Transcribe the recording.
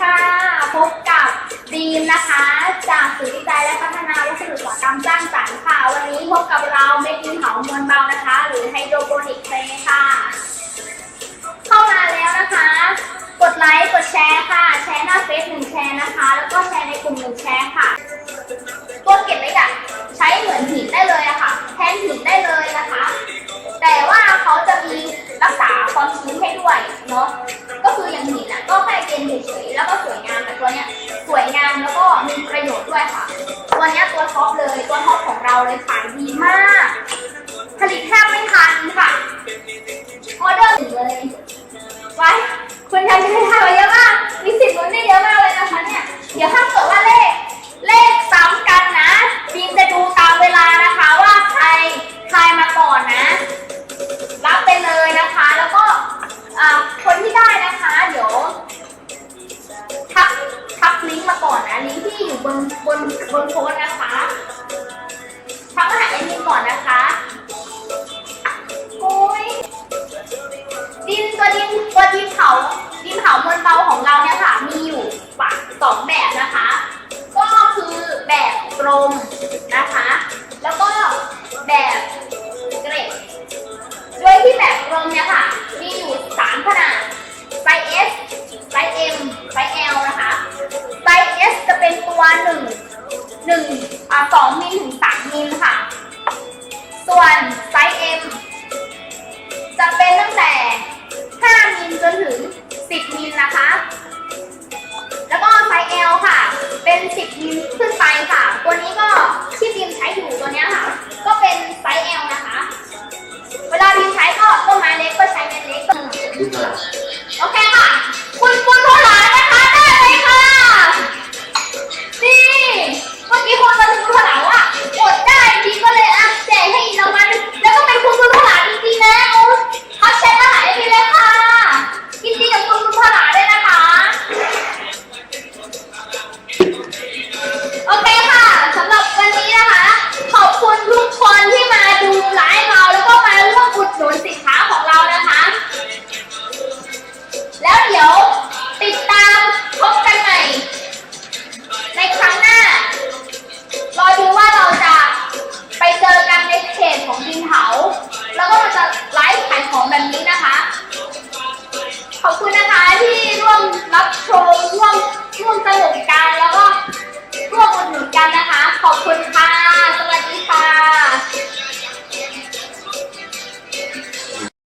ค่ะ พบกับดีมนะคะ จากศูนย์วิจัยและพัฒนาวัสดุอุตสาหกรรมสร้างสรรค์ค่ะ วันนี้พบกับเราเมดินเผามวลเบานะคะ หรือไฮโดรโปนิกเซค่ะ เข้ามาแล้วนะคะ กดไลค์ กดแชร์ค่ะ แชร์หน้าเฟซหนึ่งแชร์นะคะ แล้วก็แชร์ในกลุ่มหนึ่งแชร์ ด้วยค่ะ ตัวนี้ตัวท็อปเลย ตัวท็อปของเราเลยขายดีมาก ผลิตแทบไม่ทันค่ะ ออเดอร์ถึงเลยไว้คุณทำได้ทำเยอะมาก มีสิทธิ์ลุ้นได้เยอะมากเลยนะคะเนี่ย เดี๋ยวถ้าเกิดว่าเลขเล ก์มาก่อนนะลิงก์ที่อยู่บนบนบนโพสต์นะคะทักมาหาแอดมินก่อนนะคะโอ้ยดินตัวดินตัวดินเผาดินเผามวลเบาของเราเนี่ยค่ะ มีอยู่ฝั่งสองแบบนะคะ ก็คือแบบกลมนะคะ หนึ่งอ่าสองมิลถึงสามมิลค่ะ ส่วนไซส์ M จะเป็นตั้งแต่ห้ามิลจนถึงสิบมิลนะคะ แล้วก็ไซส์ L ค่ะ เป็นสิบมิลขึ้น